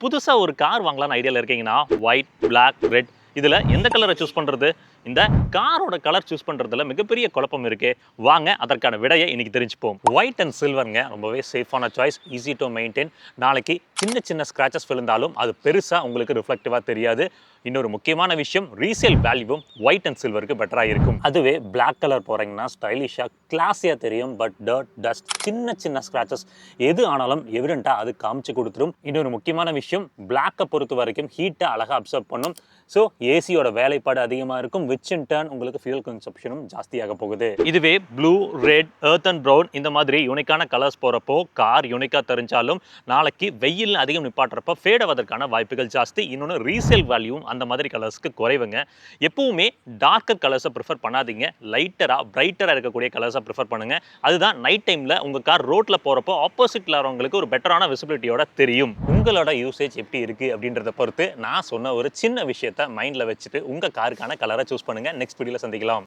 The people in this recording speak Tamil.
புதுசாக ஒரு கார் வாங்கலாம்னு ஐடியாவில் இருக்கீங்கன்னா ஒயிட் பிளாக் ரெட் இதில் எந்த கலரை சூஸ் பண்ணுறது இந்த காரோட கலர் சூஸ் பண்ணுறதுல மிகப்பெரிய குழப்பம் இருக்குது வாங்க அதற்கான விடையை இன்றைக்கி தெரிஞ்சுப்போம். ஒயிட் அண்ட் சில்வருங்க ரொம்பவே சேஃபான சாய்ஸ் ஈஸி டு மெயின்டைன் நாளைக்கு சின்ன சின்ன ஸ்க்ராச்சஸ் விழுந்தாலும் அது பெருசாக உங்களுக்கு ரிஃப்ளெக்டிவாக தெரியாது. இன்னொரு முக்கியமான விஷயம் ரீசேல் வேல்யூவும் ஒயிட் அண்ட் சில்வருக்கு பெட்டராக இருக்கும். அதுவே பிளாக் கலர் போகிறீங்கன்னா ஸ்டைலிஷாக கிளாஸியாக தெரியும். பட் டர்ட் டஸ்ட் சின்ன சின்ன ஸ்க்ராச்சஸ் எது ஆனாலும் எவிடெண்ட்டாக அது காமிச்சு கொடுத்துரும். இன்னொரு முக்கியமான விஷயம் பிளாக்கை பொறுத்த வரைக்கும் ஹீட்டை அழகாக அப்சர்வ் பண்ணும். ஸோ ஏசியோட வேலைப்பாடு அதிகமாக இருக்கும் விச் இன் டர்ன் உங்களுக்கு ஃபியூல் கன்சப்ஷனும் ஜாஸ்தியாக போகுது. இதுவே blue red earth and brown இந்த மாதிரி யூனிக்கான கலர்ஸ் போகிறப்போ கார் யூனிக்காக தெரிஞ்சாலும் நாளைக்கு வெயில் அதிகம் நிப்பாட்டுறப்ப ஃபேட் ஆவதற்கான வாய்ப்புகள் ஜாஸ்தி. இன்னொன்று ரீசேல் வேல்யூவும் அந்த மாதிரி கலர்ஸ்க்கு குறைவுங்க. எப்பவுமே டார்க்கர் கலர்ஸை ப்ரிஃபர் பண்ணாதீங்க. லைட்டராக பிரைட்டராக இருக்கக்கூடிய கலர்ஸை ப்ரிஃபர் பண்ணுங்கள் அதுதான் நைட் டைமில் உங்கள் கார் ரோட்டில் போகிறப்போ ஆப்போசிட்டில் வரவங்களுக்கு ஒரு பெட்டரான விசிபிலிட்டியோட தெரியும். உங்களோட யூசேஜ் எப்படி இருக்குது அப்படின்றத பொறுத்து நான் சொன்ன ஒரு சின்ன விஷயத்த மைண்டில் வச்சுட்டு உங்கள் காருக்கான கலரை சூஸ் பண்ணுங்கள் நெக்ஸ்ட் வீடியோவில் சந்திக்கலாம்.